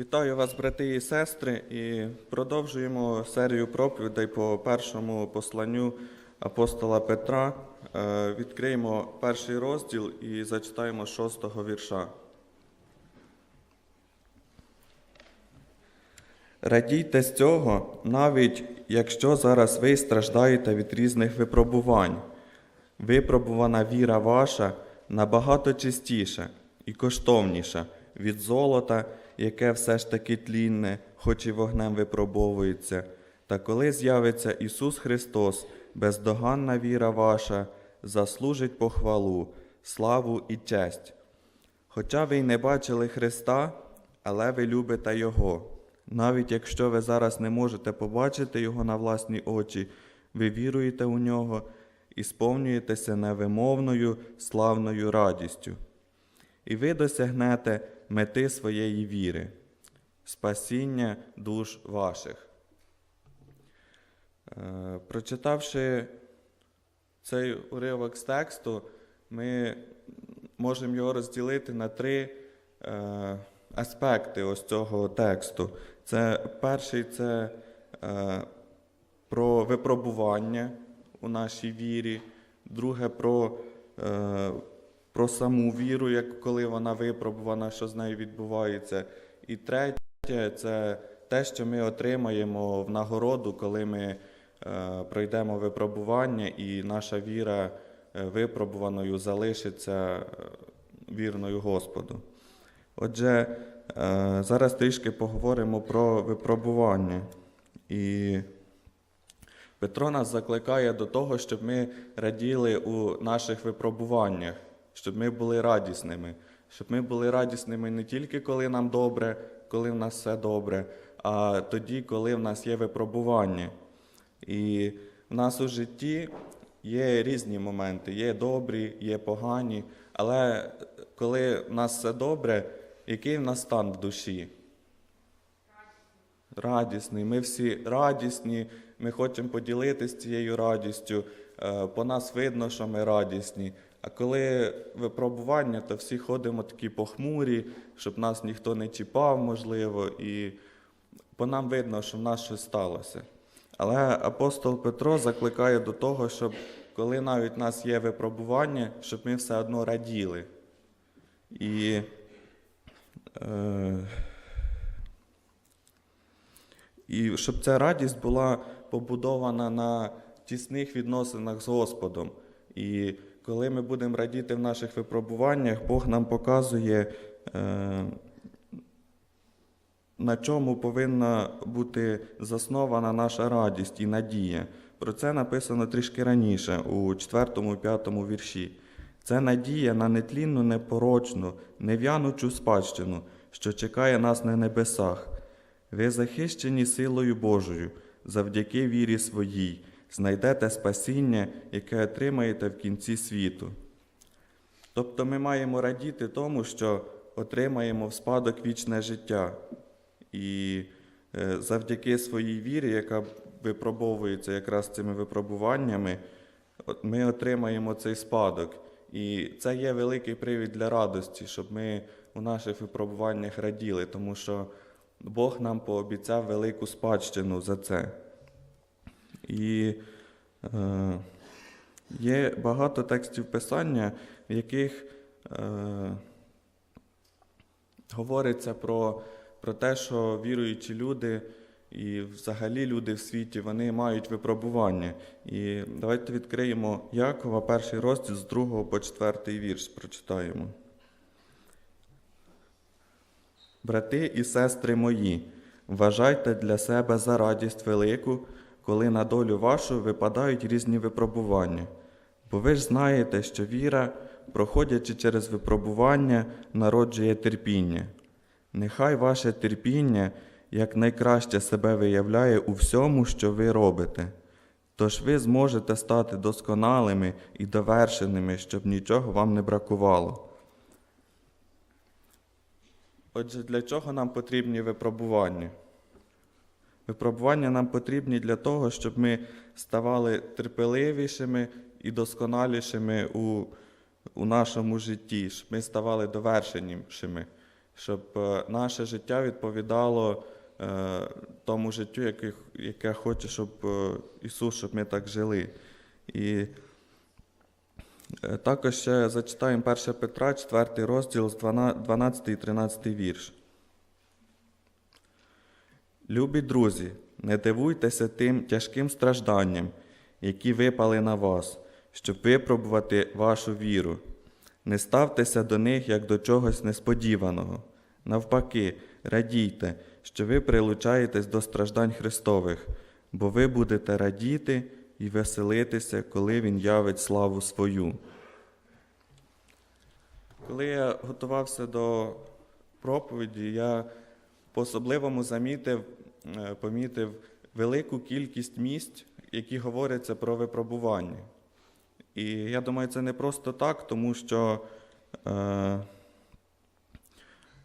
Вітаю вас, брати і сестри, і продовжуємо серію проповідей по першому посланню апостола Петра. Е, Відкриємо перший розділ і зачитаємо шостого вірша. Радійте з цього, навіть якщо зараз ви страждаєте від різних випробувань. Випробувана віра ваша набагато чистіша і коштовніша від золота, яке все ж таки тлінне, хоч і вогнем випробовується. Та коли з'явиться Ісус Христос, бездоганна віра ваша заслужить похвалу, славу і честь. Хоча ви й не бачили Христа, але ви любите Його. Навіть якщо ви зараз не можете побачити Його на власні очі, ви віруєте у нього і сповнюєтеся невимовною славною радістю. І ви досягнете мети своєї віри, спасіння душ ваших. Е, Прочитавши цей уривок з тексту, ми можемо його розділити на три е, аспекти ось цього тексту. Це перший це е, про випробування у нашій вірі, друге про, про саму віру, як коли вона випробувана, що з нею відбувається. І третє це те, що ми отримаємо в нагороду, коли ми е, пройдемо випробування, і наша віра е, випробуваною залишиться е, вірною Господу. Отже, е, зараз трішки поговоримо про випробування. І Петро нас закликає до того, щоб ми раділи у наших випробуваннях, щоб ми були радісними, щоб ми були радісними не тільки коли нам добре, коли в нас все добре, а тоді, коли в нас є випробування. І в нас у житті є різні моменти, є добрі, є погані, але коли в нас все добре, який в нас стан в душі? радісний. Ми всі радісні, ми хочемо поділитися цією радістю. Е, По нас видно, що ми радісні. А коли випробування, то всі ходимо такі похмурі, щоб нас ніхто не чіпав, можливо, і по нам видно, що в нас щось сталося. Але апостол Петро закликає до того, щоб коли навіть в нас є випробування, щоб ми все одно раділи. І е, і щоб ця радість була побудована на тісних відносинах з Господом. І коли ми будемо радіти в наших випробуваннях, Бог нам показує, е, на чому повинна бути заснована наша радість і надія. Про це написано трішки раніше, у 4-5 вірші. Це надія на нетлінну, непорочну, нев'янучу спадщину, що чекає нас на небесах. Ви захищені силою Божою, завдяки вірі своїй, знайдете спасіння, яке отримаєте в кінці світу. Тобто ми маємо радіти тому, що отримаємо в спадок вічне життя. І е, завдяки своїй вірі, яка випробовується якраз цими випробуваннями, ми отримаємо цей спадок. І це є великий привід для радості, щоб ми у наших випробуваннях раділи, тому що Бог нам пообіцяв велику спадщину за це. І е, є багато текстів Писання, в яких е, говориться про, про те, що віруючі люди і взагалі люди в світі вони мають випробування. І давайте відкриємо Якова, перший розділ з 2 по 4 вірш, прочитаємо. Брати і сестри мої, вважайте для себе за радість велику, коли на долю вашу випадають різні випробування. Бо ви ж знаєте, що віра, проходячи через випробування, народжує терпіння. Нехай ваше терпіння якнайкраще себе виявляє у всьому, що ви робите. Тож ви зможете стати досконалими і довершеними, щоб нічого вам не бракувало. Отже, для чого нам потрібні випробування? Випробування нам потрібні для того, щоб ми ставали терпеливішими і досконалішими у, у нашому житті, щоб ми ставали довершенішими, щоб е, наше життя відповідало е, тому життю, яке, яке хоче, щоб е, Ісус, щоб ми так жили. І е, також ще зачитаємо 1 Петра, 4 розділ з 12 і 13 вірш. Любі друзі, не дивуйтеся тим тяжким стражданням, які випали на вас, щоб випробувати вашу віру. Не ставтеся до них як до чогось несподіваного. Навпаки, радійте, що ви прилучаєтесь до страждань Христових, бо ви будете радіти і веселитися, коли Він явить славу свою. Коли я готувався до проповіді, я по-особливому замітив, е, помітив велику кількість місць, які говоряться про випробування. І я думаю, це не просто так, тому що е,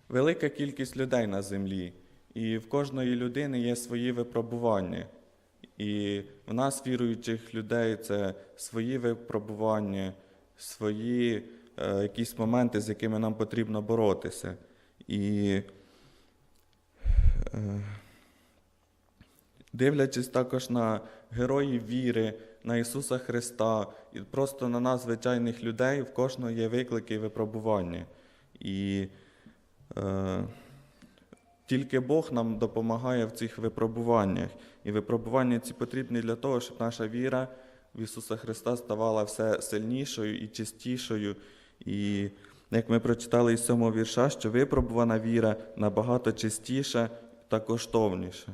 велика кількість людей на землі, і в кожної людини є свої випробування. І в нас, віруючих людей, це свої випробування, свої е, якісь моменти, з якими нам потрібно боротися. І дивлячись також на героїв віри, на Ісуса Христа, і просто на нас, звичайних людей, в кожного є виклики і випробування. І е, тільки Бог нам допомагає в цих випробуваннях. І випробування ці потрібні для того, щоб наша віра в Ісуса Христа ставала все сильнішою і чистішою. І як ми прочитали із цьому вірша, що випробувана віра набагато чистіша та коштовніша.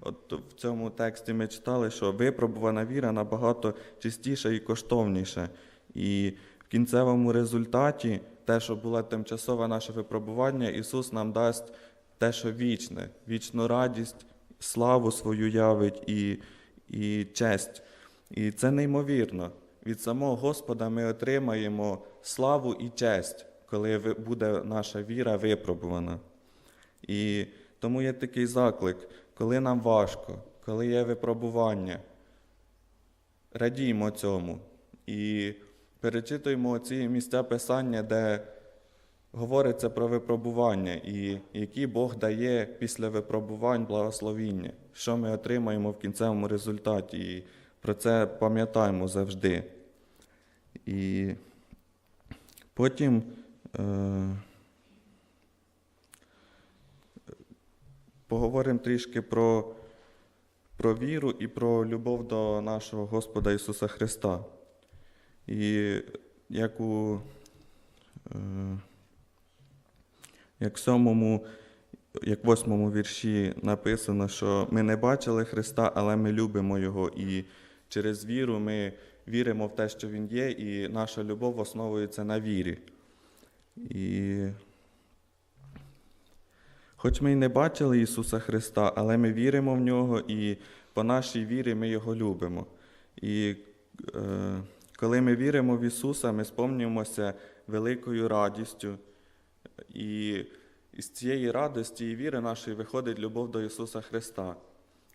От в цьому тексті ми читали, що випробувана віра набагато чистіша і коштовніша. І в кінцевому результаті, те, що було тимчасове наше випробування, Ісус нам дасть те, що вічне, вічну радість, славу свою явить і, і честь. І це неймовірно. Від самого Господа ми отримаємо славу і честь, коли буде наша віра випробувана. І тому є такий заклик, коли нам важко, коли є випробування, радіймо цьому і перечитуємо ці місця Писання, де говориться про випробування, і які Бог дає після випробувань благословіння, що ми отримаємо в кінцевому результаті. І про це пам'ятаємо завжди. І потім. Е- Поговоримо трішки про, про віру і про любов до нашого Господа Ісуса Христа. І як у е, як сьомому, як восьмому вірші написано, що ми не бачили Христа, але ми любимо Його. І через віру ми віримо в те, що Він є, і наша любов основується на вірі. І Хоч ми й не бачили Ісуса Христа, але ми віримо в Нього і по нашій вірі ми Його любимо. І е, коли ми віримо в Ісуса, ми сповнюємося великою радістю. І з цієї радості і віри нашої виходить любов до Ісуса Христа.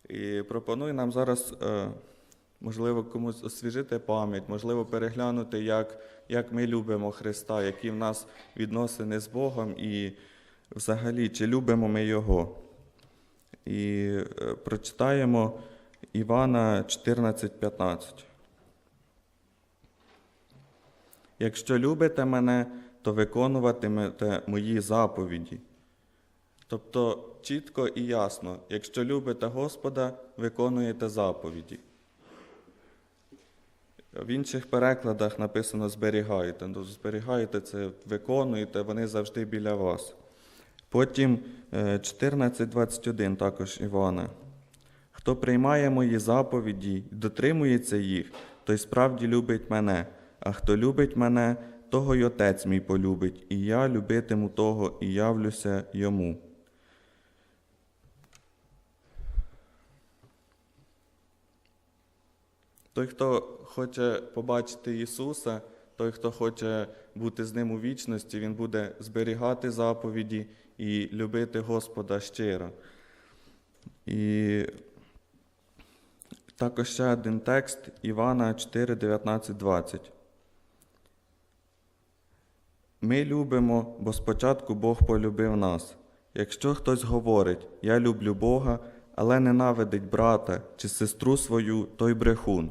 І пропоную нам зараз, е, можливо, комусь освіжити пам'ять, можливо, переглянути, як, як ми любимо Христа, які в нас відносини з Богом. і взагалі, чи любимо ми Його. І е, прочитаємо Івана 14:15. Якщо любите мене, то виконуватимете мої заповіді. Тобто чітко і ясно, якщо любите Господа, виконуєте заповіді. В інших перекладах написано зберігаєте. Ну, зберігаєте це, виконуєте, вони завжди біля вас. Потім е, 14.21 також Івана. Хто приймає мої заповіді і дотримується їх, той справді любить мене, а хто любить мене, того й отець мій полюбить, і я любитиму того і явлюся йому. Той, хто хоче побачити Ісуса, той, хто хоче бути з ним у вічності, він буде зберігати заповіді і любити Господа щиро. І також ще один текст Івана 4, 19, 20. Ми любимо, бо спочатку Бог полюбив нас. Якщо хтось говорить, я люблю Бога, але ненавидить брата чи сестру свою, той брехун.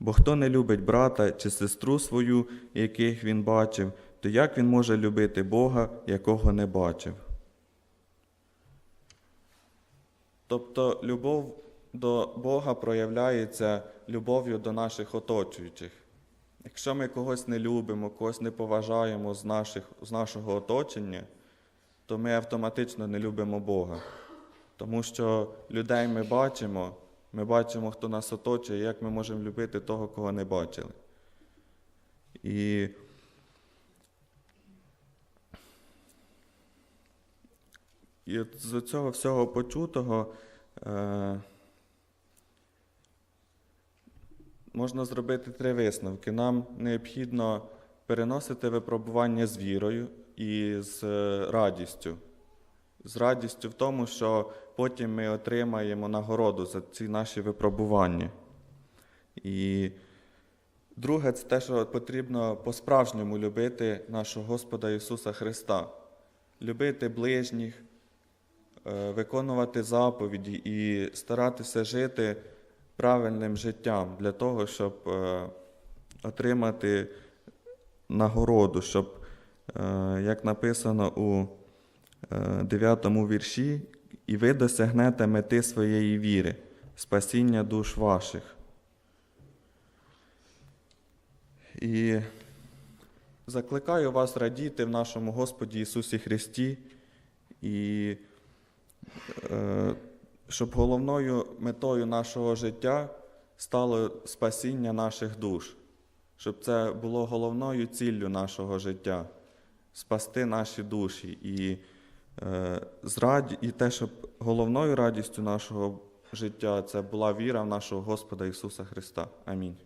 Бо хто не любить брата чи сестру свою, яких він бачив, то як він може любити Бога, якого не бачив? Тобто любов до Бога проявляється любов'ю до наших оточуючих. Якщо ми когось не любимо, когось не поважаємо з, наших, з нашого оточення, то ми автоматично не любимо Бога. Тому що людей ми бачимо, ми бачимо, хто нас оточує, як ми можемо любити того, кого не бачили. І І от з цього всього почутого е, можна зробити три висновки. Нам необхідно переносити випробування з вірою і з е, радістю. З радістю в тому, що потім ми отримаємо нагороду за ці наші випробування. І друге, це те, що потрібно по-справжньому любити нашого Господа Ісуса Христа, любити ближніх, виконувати заповіді і старатися жити правильним життям для того, щоб е, отримати нагороду, щоб, е, як написано у 9 вірші, і ви досягнете мети своєї віри, спасіння душ ваших. І закликаю вас радіти в нашому Господі Ісусі Христі, і е, щоб головною метою нашого життя стало спасіння наших душ, щоб це було головною ціллю нашого життя спасти наші душі. І, е, і те, щоб головною радістю нашого життя це була віра в нашого Господа Ісуса Христа. Амінь.